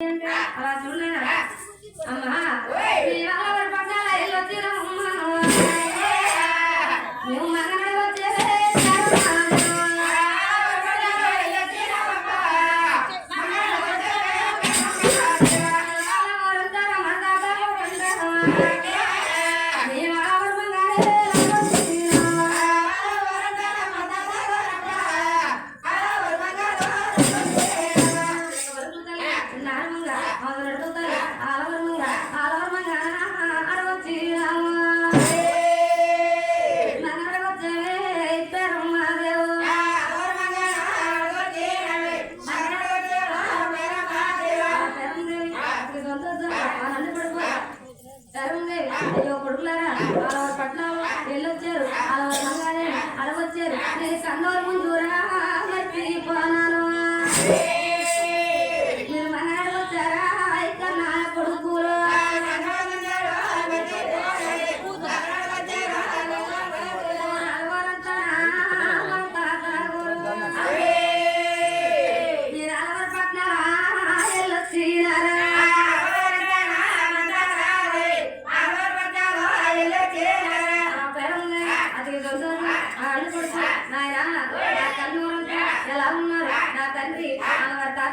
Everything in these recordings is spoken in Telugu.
అలా చూడలేనా? అమ్మా. వాళ్ళ పట్టాల నువ్వు వెళ్ళొచ్చారు అలా మంగానే అడవచ్చారు నేను కన్నోరు ముందు మర్చిపోనాను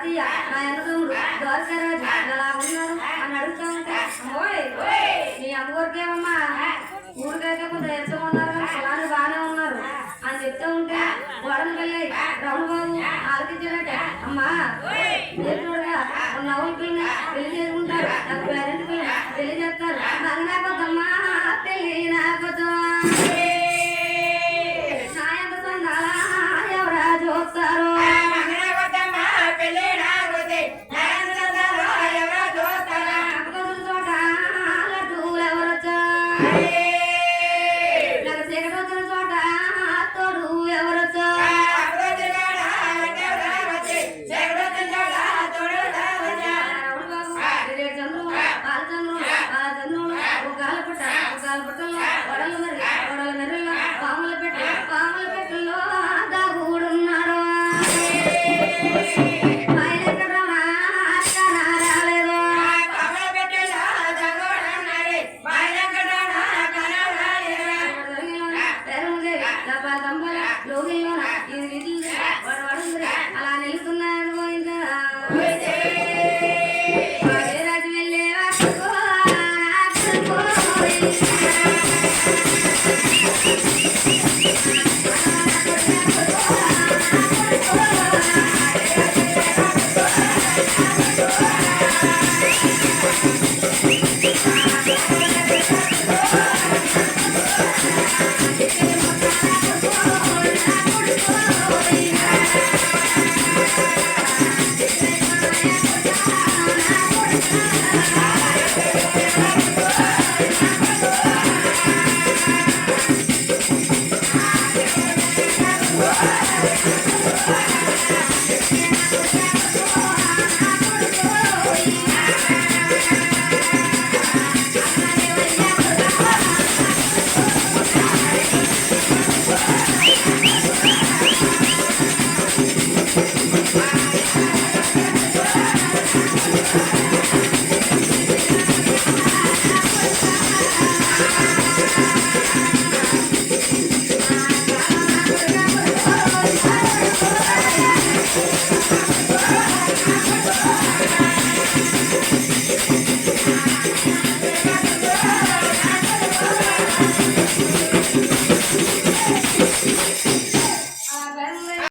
నా నా అన్నదమ్ముడు ద్వారకారాజు ఎలా ఉన్నారు అని అడుగుతా ఉంటే అమ్మోయ్ మీ అమ్మగారికేమమ్మా ఊరికైతే ఎంత ఉన్నారు అలానే బాగానే ఉన్నారు అని చెప్తా ఉంటే గోడను వెళ్ళాయి రమణబాబు ఆలోచించాడట అమ్మా దేవుడుగా నవ్వుల పెళ్ళి చేసుకుంటారు. నాకు పేరెంట్ పిల్లని పెళ్ళి చేస్తారు. నాకు నాకొద్దమ్మా lo Thank you.